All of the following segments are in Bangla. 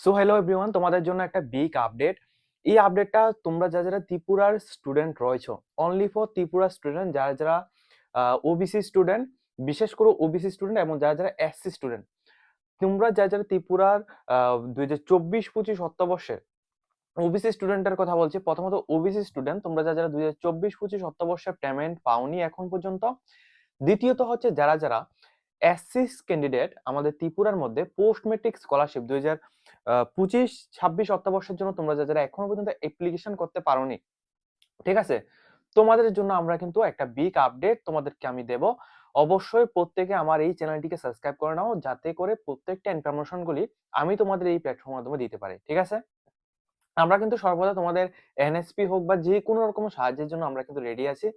সো হ্যালো এভরিওয়ান তোমাদের জন্য একটা বিগ আপডেট এই আপডেটটা তোমরা যারা যারা ত্রিপুরার স্টুডেন্ট রয়েছো অনলি ফর ত্রিপুরা স্টুডেন্ট যারা যারা ওবিসি স্টুডেন্ট বিশেষ করে ওবিসি স্টুডেন্ট এবং যারা যারা এসসি স্টুডেন্ট তোমরা যারা যারা ত্রিপুরার দুই হাজার চব্বিশ পঁচিশ অর্থবর্ষের ওবিসি স্টুডেন্টের কথা বলছি, প্রথমত ওবিসি স্টুডেন্ট তোমরা যারা যারা দুই হাজার চব্বিশ পঁচিশ অর্থবর্ষের পেমেন্ট পাওনি এখন পর্যন্ত। দ্বিতীয়ত হচ্ছে যারা যারা এসসিস ক্যান্ডিডেট আমাদের ত্রিপুরার মধ্যে পোস্ট মেট্রিক স্কলারশিপ দুই হাজার পঁচিশ, ছাব্বিশ অর্থবর্ষের জন্য তোমরা যারা এখনও পর্যন্ত অ্যাপ্লিকেশন করতে পারোনি, ঠিক আছে? তোমাদের জন্য আমরা কিন্তু একটা বিগ আপডেট তোমাদেরকে আমি দেব। অবশ্যই প্রত্যেকে আমার এই চ্যানেলটিকে সাবস্ক্রাইব করে নাও, যাতে করে প্রত্যেকটা ইনফরমেশন গুলি আমি তোমাদের এই প্ল্যাটফর্মের মাধ্যমে দিতে পারি, ঠিক আছে? আমরা কিন্তু সর্বদা তোমাদের এনএসপি হোক বা যে কোনো রকম সাহায্যের জন্য আমরা কিন্তু রেডি আছি।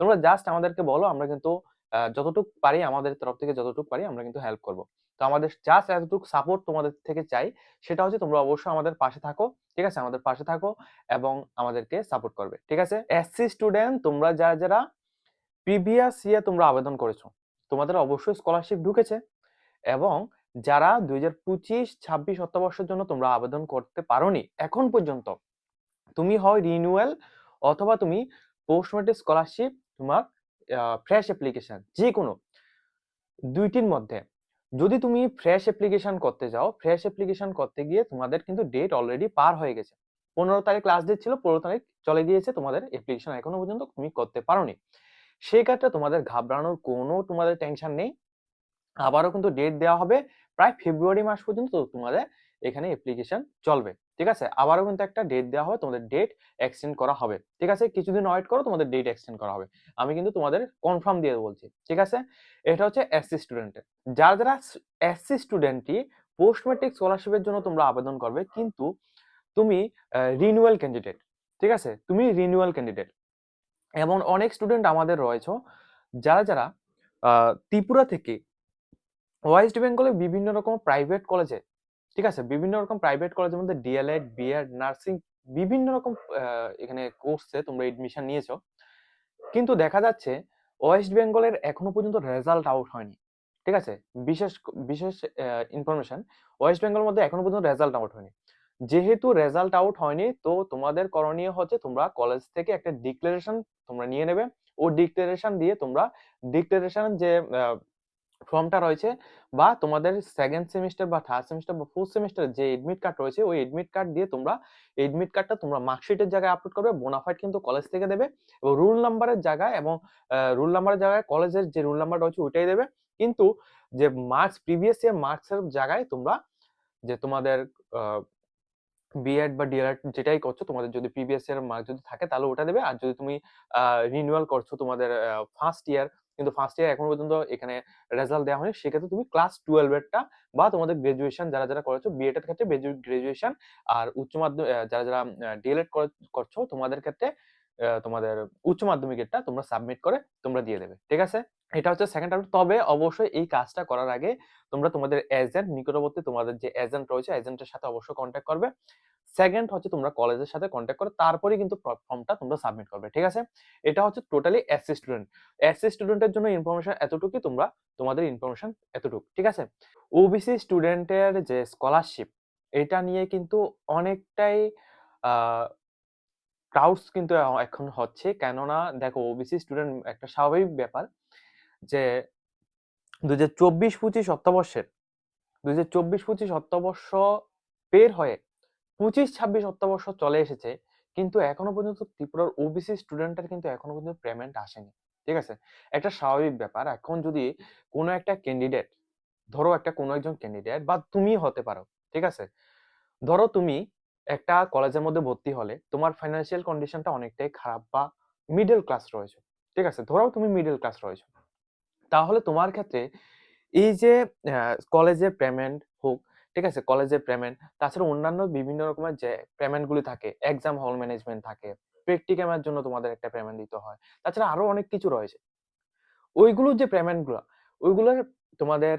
তোমরা জাস্ট আমাদেরকে বলো, আমরা কিন্তু যতটুকু পারি আমাদের তরফ থেকে যতটুকু পারি আমরা কিন্তু হেল্প করব। তো আমাদের জাস্ট এতটুকু সাপোর্ট তোমাদের থেকে চাই, সেটা হচ্ছে তোমরা অবশ্যই আমাদের পাশে থাকো, ঠিক আছে? আমাদের পাশে থাকো এবং আমাদেরকে সাপোর্ট করবে, ঠিক আছে? এসসি স্টুডেন্ট তোমরা যারা যারা প্রিভিয়াস ইয়ার তোমরা আবেদন করেছ, তোমাদের অবশ্যই স্কলারশিপ ঢুকেছে এবং যারা দুই হাজার পঁচিশ, ছাব্বিশ অর্থবর্ষের জন্য তোমরা আবেদন করতে পারোনি, এখন পর্যন্ত তুমি হয় রিনিউয়াল অথবা তুমি পোস্ট মেট্রিক স্কলারশিপ তোমার ফ্রেশ অ্যাপ্লিকেশন যে কোনো দুইটির মধ্যে, যদি তুমি ফ্রেশ অ্যাপ্লিকেশন করতে যাও ফ্রেশ অ্যাপ্লিকেশন করতে গিয়ে তোমাদের কিন্তু ডেট অলরেডি পার হয়ে গেছে। পনেরো তারিখ লাস্ট ডেট ছিল, পনেরো তারিখ চলে গিয়েছে, তোমাদের অ্যাপ্লিকেশন এখনও পর্যন্ত তুমি করতে পারোনি। সেই ক্ষেত্রে তোমাদের ঘাবড়ানোর কোনো তোমাদের টেনশন নেই। আবারও কিন্তু ডেট দেওয়া হবে, প্রায় ফেব্রুয়ারি মাস পর্যন্ত তোমাদের এখানে অ্যাপ্লিকেশন চলবে। ঠিক আছে? আবারও কিন্তু একটা ডেট দেওয়া হবে তোমাদের ডেট এক্সটেন্ড করা হবে। ঠিক আছে? কিছুদিন ওয়েট করো, তোমাদের ডেট এক্সটেন্ড করা হবে। আমি কিন্তু তোমাদের কনফার্ম দিয়ে বলছি। ঠিক আছে? এটা হচ্ছে এসসি স্টুডেন্টের যারা যারা এসসি স্টুডেন্টই পোস্ট ম্যাট্রিক স্কলারশিপের জন্য তোমরা আবেদন করবে, কিন্তু তুমি রিনিউয়াল ক্যান্ডিডেট ঠিক আছে? তুমি রিনিউয়াল ক্যান্ডিডেট এমন অনেক স্টুডেন্ট আমাদের রয়েছে, যারা যারা ত্রিপুরা থেকে ওয়েস্ট বেঙ্গলে বিভিন্ন রকম প্রাইভেট কলেজে ঠিক আছে? বিভিন্ন রকম প্রাইভেট কলেজের মধ্যে ডিএলএড বিএড নার্সিং বিভিন্ন রকম এখানে কোর্সে তোমরা এডমিশন নিয়েছো। কিন্তু দেখা যাচ্ছে ওয়েস্ট বেঙ্গলের এখনও পর্যন্ত রেজাল্ট আউট হয়নি। ঠিক আছে? বিশেষ বিশেষ ইনফরমেশন ওয়েস্ট বেঙ্গলের মধ্যে এখনও পর্যন্ত রেজাল্ট আউট হয়নি। যেহেতু রেজাল্ট আউট হয়নি, তো তোমাদের করণীয় হচ্ছে তোমরা কলেজ থেকে একটা ডিক্লারেশন তোমরা নিয়ে নেবে। ও ডিক্লারেশন দিয়ে তোমরা ডিক্লারেশন যে ফর্মটা রয়েছে বা তোমাদের সেকেন্ড সেমিস্টার বা থার্ড সেমিস্টার বা ফোর্থ সেমিস্টার যে এডমিট কার্ড রয়েছে, ওই এডমিট কার্ড দিয়ে তোমরা এডমিট কার্ডটা তোমরা মার্কশিটের জায়গায় আপলোড করবে বোনাফাইড কিন্তু কলেজ থেকে দেবে এবং রুল নাম্বারের জায়গায় এবং রুল নাম্বারের জায়গায় কলেজের যে রুল নাম্বার রয়েছে ওইটাই দেবে। কিন্তু যে মার্কস প্রিভিয়াস ইয়ার মার্কসের জায়গায় তোমরা যে তোমাদের বিএড বা ডিএলএড যেটাই করছ, তোমাদের যদি প্রিভিয়াস ইয়ার মার্ক যদি থাকে তাহলে ওটা দেবে। আর যদি তুমি রিনিউয়াল করছ তোমাদের ফার্স্ট ইয়ার কিন্তু ফার্স্ট ইয়ার এখন পর্যন্ত এখানে রেজাল্ট দেওয়া হয়নি। সেক্ষেত্রে তুমি ক্লাস টুয়েলভ এরটা বা তোমাদের গ্রাজুয়েশন যারা যারা করেছ বিএড এর ক্ষেত্রে গ্রাজুয়েশন আর উচ্চ মাধ্যমিক যারা যারা ডিএলএড করছ, তোমাদের ক্ষেত্রে তোমাদের উচ্চ মাধ্যমিকেরটা তোমরা সাবমিট করে তোমরা দিয়ে দেবে। ঠিক আছে? এটা হচ্ছে সেকেন্ড আপডেট তবে অবশ্যই এই কাজটা করার আগে তোমরা তোমাদের এজেন্ট নিকটবর্তী তোমাদের যে এজেন্ট রয়েছে এজেন্টের সাথে অবশ্যই কন্ট্যাক্ট করবে। সেকেন্ড হচ্ছে তোমরা কলেজের সাথে কন্ট্যাক্ট করে তারপরে কিন্তু ফর্মটা তোমরা সাবমিট করবে, ঠিক আছে? এটা হচ্ছে টোটালি এসসি স্টুডেন্ট এসসি স্টুডেন্টের জন্য ইনফরমেশন এতটুকুই তোমরা, তোমাদের ইনফরমেশন এতটুকু, ঠিক আছে? ওবিসি স্টুডেন্টের যে স্কলারশিপ এটা নিয়ে কিন্তু অনেকটাই ক্রাউডস কিন্তু এখন হচ্ছে। কেননা, দেখো ওবিসি স্টুডেন্ট একটা স্বাভাবিক ব্যাপার যে দু হাজার চব্বিশ পঁচিশ অর্থবর্ষের দু হাজার চব্বিশ পঁচিশ অর্থবর্ষ বের হয়ে পঁচিশ ছাব্বিশ অর্থবর্ষ চলে এসেছে, কিন্তু এখনও পর্যন্ত ত্রিপুরার ওবিসি স্টুডেন্টের কিন্তু এখনও পর্যন্ত পেমেন্ট আসেনি, ঠিক আছে? একটা স্বাভাবিক ব্যাপার, এখন যদি কোনো একটা ক্যান্ডিডেট ধরো একটা কোনো একজন ক্যান্ডিডেট বা তুমি হতে পারো, ঠিক আছে? ধরো তুমি একটা কলেজের মধ্যে ভর্তি হলে, তোমার ফাইন্যান্সিয়াল কন্ডিশনটা অনেকটাই খারাপ বা মিডল ক্লাস রয়েছে, ঠিক আছে? ধরো তুমি মিডল ক্লাস রয়েছে, তাহলে তোমার ক্ষেত্রে এই যে কলেজের পেমেন্ট ঠিক আছে? কলেজের পেমেন্ট। তাছাড়া অন্যান্য বিভিন্ন রকমের যে পেমেন্ট গুলি থাকে এক্সাম হল ম্যানেজমেন্ট থাকে প্র্যাকটিক্যামের জন্য তোমাদের একটা পেমেন্ট দিতে হয়। তাছাড়া আরও অনেক কিছু রয়েছে। ওইগুলোর যে পেমেন্টগুলো ওইগুলোর তোমাদের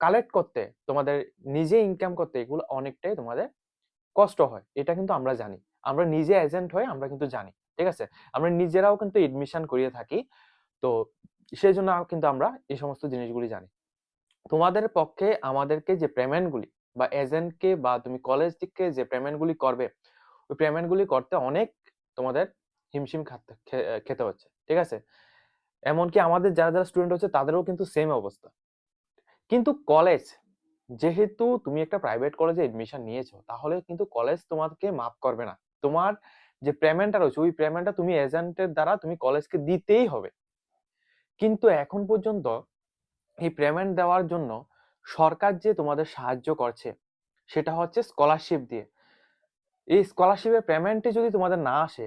কালেক্ট করতে, তোমাদের নিজে ইনকাম করতে এগুলো অনেকটাই তোমাদের কষ্ট হয়। এটা কিন্তু আমরা জানি। আমরা নিজে এজেন্ট হয়ে আমরা কিন্তু জানি। ঠিক আছে? আমরা নিজেরাও কিন্তু এডমিশন করিয়ে থাকি। তো সেই জন্য কিন্তু আমরা এই সমস্ত জিনিসগুলি জানি। তোমাদের পক্ষে আমাদেরকে যে পেমেন্টগুলি বা এজেন্টকে বা তুমি কলেজ থেকে যে পেমেন্টগুলি করবে, ওই পেমেন্টগুলি করতে অনেক তোমাদের হিমশিম খাতে হচ্ছে, ঠিক আছে? এমনকি আমাদের যারা যারা স্টুডেন্ট হচ্ছে, তাদেরও কিন্তু সেম অবস্থা। কিন্তু কলেজ যেহেতু তুমি একটা প্রাইভেট কলেজে এডমিশন নিয়েছো, তাহলে কিন্তু কলেজ তোমাকে মাফ করবে না। তোমার যে পেমেন্টটা রয়েছে, ওই পেমেন্টটা তুমি এজেন্টের দ্বারা তুমি কলেজকে দিতেই হবে। কিন্তু এখন পর্যন্ত এই পেমেন্ট দেওয়ার জন্য সরকার যে তোমাদের সাহায্য করছে, সেটা হচ্ছে স্কলারশিপ দিয়ে। এই স্কলারশিপের পেমেন্টে যদি তোমাদের না আসে,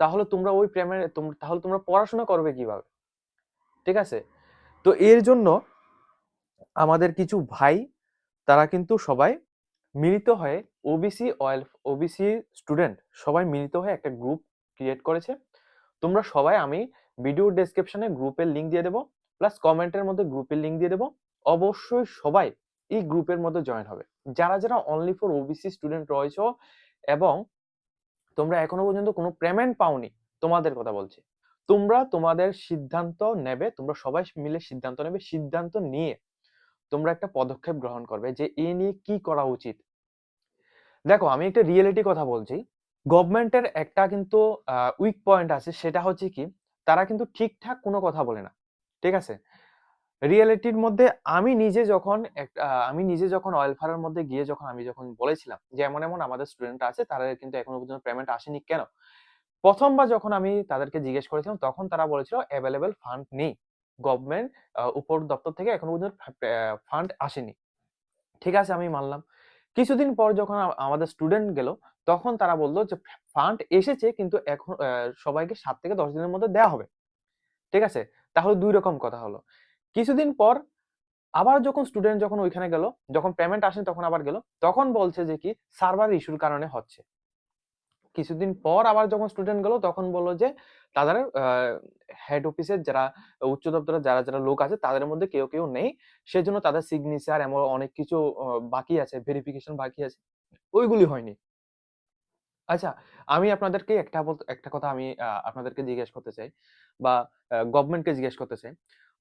তাহলে তোমরা ওই পেমেন্ট তাহলে তোমরা পড়াশোনা করবে কীভাবে? ঠিক আছে? তো এর জন্য আমাদের কিছু ভাই, তারা কিন্তু সবাই মিলিত হয়ে ওবিসি অয়েল ওবিসি স্টুডেন্ট সবাই মিলিত হয়ে একটা গ্রুপ ক্রিয়েট করেছে। তোমরা সবাই আমি ভিডিও ডেসক্রিপশনে গ্রুপের লিংক দিয়ে দেবো প্লাস কমেন্টের মধ্যে গ্রুপের লিঙ্ক দিয়ে দেবো। অবশ্যই সবাই এই গ্রুপের মধ্যে জয়েন হবে। যারা যারা অনলি ফর ওবিসি স্টুডেন্ট রয়েছে এবং তোমরা এখনও পর্যন্ত কোনো পেমেন্ট পাওনি, তোমাদের কথা বলছি। তোমরা তোমাদের সিদ্ধান্ত নেবে, তোমরা সবাই মিলে সিদ্ধান্ত নেবে, সিদ্ধান্ত নিয়ে তোমরা একটা পদক্ষেপ গ্রহণ করবে যে এ নিয়ে কি করা উচিত। দেখো, আমি একটা রিয়েলিটি কথা বলছি। গভর্নমেন্টের একটা কিন্তু উইক পয়েন্ট আছে, সেটা হচ্ছে কি, তারা কিন্তু ঠিকঠাক কোনো কথা বলে না। ঠিক আছে? রিয়েলিটির মধ্যে আমি নিজে যখন আমি নিজে যখন অয়েল ফারের মধ্যে গিয়ে যখন আমি যখন বলেছিলাম যে এমন এমন আমাদের স্টুডেন্ট আছে, তারা কিন্তু এখনও পর্যন্ত পেমেন্ট আসেনি কেন? প্রথমবার যখন আমি তাদেরকে জিজ্ঞেস করেছিলাম, তখন তারা বলেছিল অ্যাভেলেবেল ফান্ড নেই। গভর্নমেন্ট উপর দপ্তর থেকে এখনও পর্যন্ত ফান্ড আসেনি। ঠিক আছে, আমি মানলাম। কিছুদিন পর যখন আমাদের স্টুডেন্ট গেল, তখন তারা বলল যে ফান্ড এসেছে কিন্তু এখন সবাইকে সাত থেকে দশ দিনের মধ্যে দেওয়া হবে। ঠিক আছে? তাহলে দুই রকম কথা হলো। কিছুদিন পর আবার যখন স্টুডেন্ট যখন ওইখানে গেল, যখন পেমেন্ট আসেনি তখন আবার গেল, তখন বলছে যে কি সার্ভার ইস্যুর কারণে হচ্ছে। কিছুদিন পর আবার যখন স্টুডেন্ট গেল, তখন বলল যে তাদের হেড অফিসের যারা উচ্চ দপ্তরের যারা যারা লোক আছে, তাদের মধ্যে কেউ কেউ নেই। সেজন্য তাদের সিগনেচার এমন অনেক কিছু বাকি আছে ভেরিফিকেশন বাকি আছে। ওইগুলি হয়নি। আচ্ছা আমি আপনাদেরকে একটা একটা কথা আমি আপনাদেরকে জিজ্ঞেস করতে চাই বা গভর্নমেন্টকে জিজ্ঞেস করতে চাই।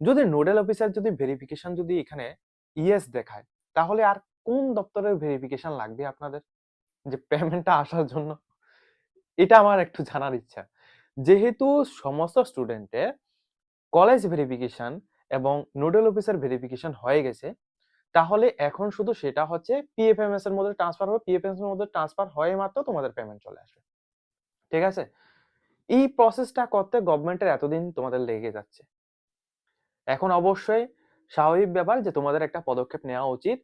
যদি নোডাল অফিসার যদি ভেরিফিকেশন যদি এখানে ইয়েস দেখায়, তাহলে আর কোন দপ্তরের ভেরিফিকেশন লাগবে আপনাদের? যে পেমেন্টটা আসার জন্য? এটা আমার একটু জানার ইচ্ছা। যেহেতু সমস্ত স্টুডেন্টের কলেজ ভেরিফিকেশন এবং নোডাল অফিসার ভেরিফিকেশন হয়ে গেছে, তাহলে এখন শুধু সেটা হচ্ছে পিএফএমএস এর মধ্যে ট্রান্সফার হবে। পিএফএমএস এর মধ্যে ট্রান্সফার হয়ে মাত্র তোমাদের পেমেন্ট চলে আসবে। ঠিক আছে? এই প্রসেসটা করতে গভর্নমেন্টের এতদিন তোমাদের লেগে যাচ্ছে। এখন অবশ্যই স্বাভাবিক ব্যাপার যে তোমাদের একটা পদক্ষেপ নেওয়া উচিত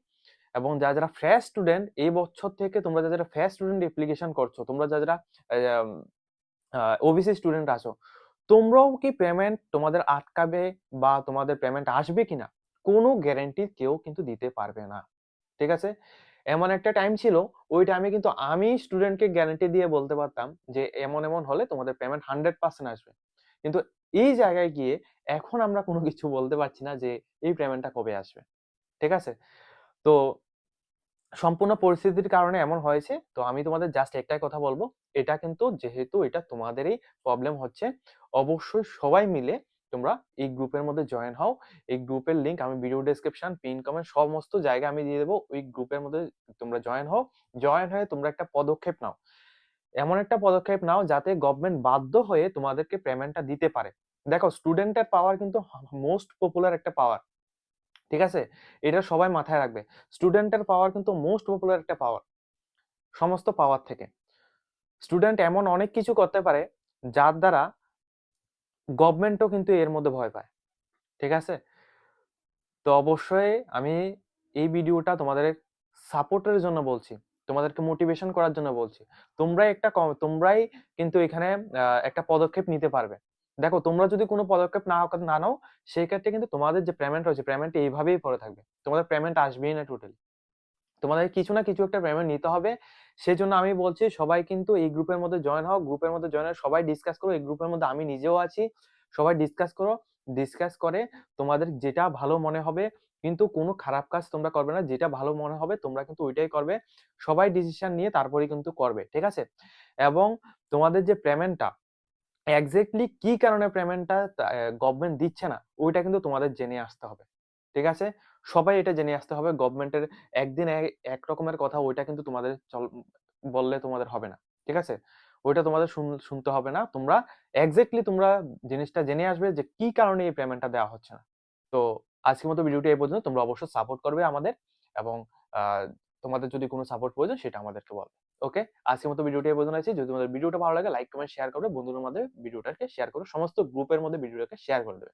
এবং যারা যারা ফ্রেশ স্টুডেন্ট এই বছর থেকে তোমরা যারা যারা ফ্রেশ স্টুডেন্ট অ্যাপ্লিকেশন করছ, তোমরা যারা যারা ওবিসি স্টুডেন্ট আছো, তোমরাও কি পেমেন্ট তোমাদের আটকাবে বা তোমাদের পেমেন্ট আসবে কিনা? কোনো গ্যারেন্টি কেউ কিন্তু দিতে পারবে না। ঠিক আছে? এমন একটা টাইম ছিল, ওই টাইমে কিন্তু আমি স্টুডেন্টকে গ্যারান্টি দিয়ে বলতে পারতাম যে এমন এমন হলে তোমাদের পেমেন্ট হান্ড্রেড পার্সেন্ট আসবে। কিন্তু এই জায়গায় গিয়ে এখন আমরা কোনো কিছু বলতে পারছি না যে, এই পেমেন্টটা কবে আসবে। ঠিক আছে? তো সম্পূর্ণ পরিস্থিতির কারণে এমন হয়েছে। তো আমি তোমাদের জাস্ট একটাই কথা বলব। এটা কিন্তু যেহেতু এটা তোমাদেরই প্রবলেম হচ্ছে, অবশ্যই সবাই মিলে তোমরা এই গ্রুপের মধ্যে জয়েন হও। এই গ্রুপের লিংক আমি ভিডিও ডেসক্রিপশন পিন কমেন্ট সমস্ত জায়গায় আমি দিয়ে দেবো। ওই গ্রুপের মধ্যে তোমরা জয়েন হও। জয়েন হয়ে তোমরা একটা পদক্ষেপ নাও। এমন একটা পদক্ষেপ নাও যাতে গভর্নমেন্ট বাধ্য হয়ে তোমাদেরকে পেমেন্টটা দিতে পারে। দেখো স্টুডেন্টের পাওয়ার কিন্তু মোস্ট পপুলার একটা পাওয়ার ঠিক আছে? এটা সবাই মাথায় রাখবে। স্টুডেন্টের পাওয়ার কিন্তু মোস্ট পপুলার একটা পাওয়ার সমস্ত পাওয়ার থেকে। স্টুডেন্ট এমন অনেক কিছু করতে পারে, যার দ্বারা গভর্নমেন্টও কিন্তু এর মধ্যে ভয় পায়, ঠিক আছে? তো অবশ্যই আমি এই ভিডিওটা তোমাদের সাপোর্টের জন্য বলছি, তোমাদেরকে মোটিভেশন করার জন্য বলছি। তোমরাই একটা তোমরাই কিন্তু এখানে একটা পদক্ষেপ নিতে পারবে। দেখো, তোমরা যদি কোনো পদক্ষেপ না না নাও, সেই ক্ষেত্রে কিন্তু তোমাদের যে পেমেন্ট রয়েছে পেমেন্ট এইভাবেই পড়ে থাকবে। তোমাদের পেমেন্ট আসবেই না টোটালি তোমাদের কিছু না কিছু একটা পেমেন্ট নিতে হবে। সেজন্য আমি বলছি, সবাই কিন্তু এই গ্রুপের মধ্যে জয়েন হও। গ্রুপের মধ্যে জয়েন হয়ে সবাই ডিসকাস করো। এই গ্রুপের মধ্যে আমি নিজেও আছি। সবাই ডিসকাস করো। ডিসকাস করে তোমাদের যেটা ভালো মনে হবে, কিন্তু কোনো খারাপ কাজ তোমরা করবে না। যেটা ভালো মনে হবে, তোমরা কিন্তু ওইটাই করবে। সবাই ডিসিশন নিয়ে তারপরে কিন্তু করবে, ঠিক আছে? এবং তোমাদের যে পেমেন্টটা এক্স্যাক্টলি কি কারণে পেমেন্টটা গভর্নমেন্ট দিচ্ছে না, ওইটা কিন্তু তোমাদের জেনে আসতে হবে, ঠিক আছে সবাই এটা জেনে আসতে হবে গভর্নমেন্টের একদিন এক রকমের কথা, ওইটা কিন্তু তোমাদের চল, বললে তোমাদের হবে না। ঠিক আছে? ওইটা তোমাদের শুন, শুনতে হবে না। তোমরা এক্সাক্টলি তোমরা জিনিসটা জেনে আসবে যে কি কারণে এই পেমেন্টটা দেওয়া হচ্ছে না। তো আজকের মতো ভিডিওটি এই পর্যন্ত। তোমরা অবশ্যই সাপোর্ট করবে আমাদের এবং তোমাদের যদি কোনো সাপোর্ট প্রয়োজন, সেটা আমাদেরকে বলবে। ওকে? আজকের মতো ভিডিওটি এই পর্যন্ত আছে যদি তোমাদের ভিডিওটা ভালো লাগে লাইক, কমেন্ট, শেয়ার করবে। বন্ধুদের মধ্যে ভিডিওটাকে শেয়ার করো। সমস্ত গ্রুপের মধ্যে ভিডিওটাকে শেয়ার করে দেবে।